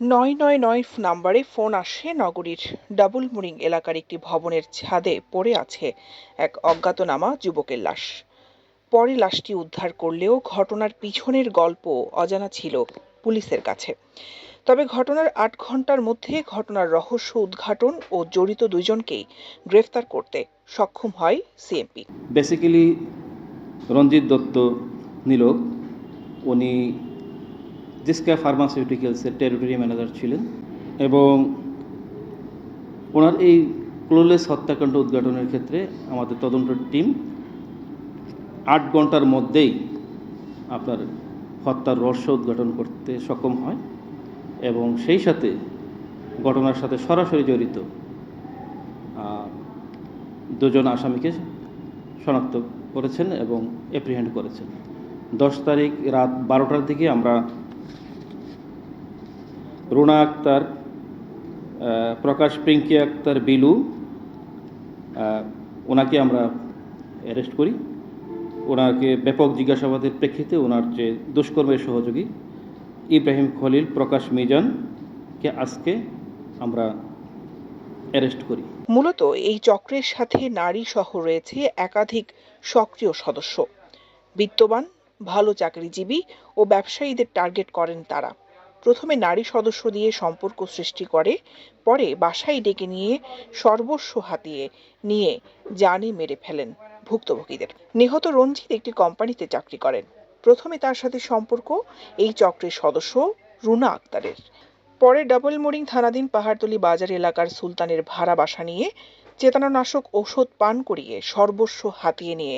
নয় নয় নয় নাম্বারে ফোন আসে নগরীর ডাবল মুরিং এলাকার একটি ভবনের ছাদে পড়ে আছে এক অজ্ঞাতনামা যুবকের লাশ। পরে লাশটি উদ্ধার করলেও ঘটনার পিছনের গল্প অজানা ছিল পুলিশের কাছে। তবে ঘটনার আট ঘণ্টার মধ্যে ঘটনার রহস্য উদ্ঘাটন ও জড়িত দুজনকেই গ্রেফতার করতে সক্ষম হয় সিএমপি বেসিক্যালি রঞ্জিত দত্ত নীলক, উনি জিসকা ফার্মাসিউটিক্যালসের টেরিটরি ম্যানেজার ছিলেন এবং ওনার এই ক্লোলেস হত্যাকাণ্ড উদ্ঘাটনের ক্ষেত্রে আমাদের তদন্ত টিম আট ঘণ্টার মধ্যেই আপনার হত্যার রহস্য উদ্ঘাটন করতে সক্ষম হয় এবং সেই সাথে ঘটনার সাথে সরাসরি জড়িত দুজন আসামিকে শনাক্ত করেছেন এবং এপ্রিহেন্ড করেছেন। দশ তারিখ রাত বারোটার দিকে আমরা রুনা আক্তার প্রকাশ পিঙ্কি আক্তার, বিলু ওনাকে আমরা অ্যারেস্ট করি। ওনাকে ব্যাপক জিজ্ঞাসাবাদের প্রেক্ষিতে ওনার যে দুষ্কর্মের সহযোগী ইব্রাহিম খলিল, প্রকাশ মিজানকে আজকে আমরা অ্যারেস্ট করি। মূলত এই চক্রের সাথে নারী সহ রয়েছে একাধিক সক্রিয় সদস্য। বিত্তবান, ভালো চাকরিজীবী ও ব্যবসায়ীদের টার্গেট করেন তারা। প্রথমে নারী সদস্য দিয়ে সম্পর্ক সৃষ্টি করে, পরে বাসায় ডেকে নিয়ে সর্বস্ব হাতিয়ে নিয়ে জানে মেরে ফেলেন ভুক্তভোগীদের। নিহত রঞ্জিত একটি কোম্পানিতে চাকরি করেন। প্রথমে তার সাথে সম্পর্ক, এই চক্রের সদস্য রুনা আক্তারের। পরে ডাবল মোরিং থানাধীন পাহাড়তলি বাজার এলাকার সুলতানের ভাড়া বাসা নিয়ে চেতনানাশক ওষুধ পান করিয়ে সর্বস্ব হাতিয়ে নিয়ে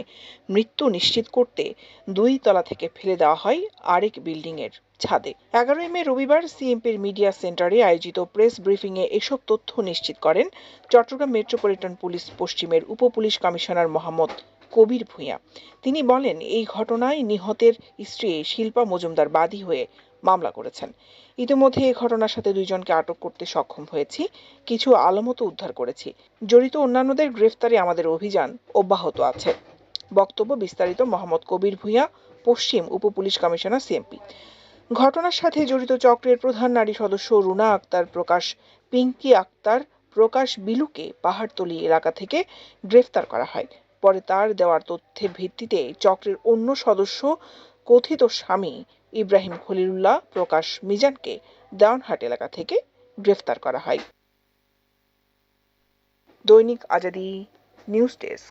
মৃত্যু নিশ্চিত করতে দুই তলা থেকে ফেলে দেওয়া হয় আরেক বিল্ডিংয়ের ছাদে। এগারোই মে রবিবার সিএমপির মিডিয়া সেন্টারে আয়োজিত প্রেস ব্রিফিং এ এসব তথ্য নিশ্চিত করেন চট্টগ্রাম মেট্রোপলিটন পুলিশ, পশ্চিমের উপ পুলিশ কমিশনার মোহাম্মদ কবির ভূঁইয়া। তিনি বলেন, এই ঘটনায় নিহতের স্ত্রী শিল্পা মজুমদার বাদী হয়ে মামলা করেছেন। ইতিমধ্যে এই ঘটনার সাথে দুইজনকে আটক করতে সক্ষম হয়েছি, কিছু আলামতও উদ্ধার করেছি। জড়িত অন্যান্যদের গ্রেফতারে আমাদের অভিযান অব্যাহত আছে। বক্তব্য বিস্তারিত মোহাম্মদ কবির ভূঁইয়া, পশ্চিম উপ পুলিশ কমিশনার সিএমপি। ঘটনার সাথে জড়িত চক্রের প্রধান নারী সদস্য রুনা আক্তার, প্রকাশ পিঙ্কি আক্তার, প্রকাশ বিলুকে পাহাড়তলি এলাকা থেকে গ্রেফতার করা হয়। পরে তার দেওয়ার তথ্যের ভিত্তিতে চক্রের অন্য সদস্য কথিত স্বামী ইব্রাহিম খলিলুল্লাহ প্রকাশ মিজানকে দেওয়ানহাট এলাকা থেকে গ্রেফতার করা হয়। দৈনিক আজাদি নিউজ ডেস্ক।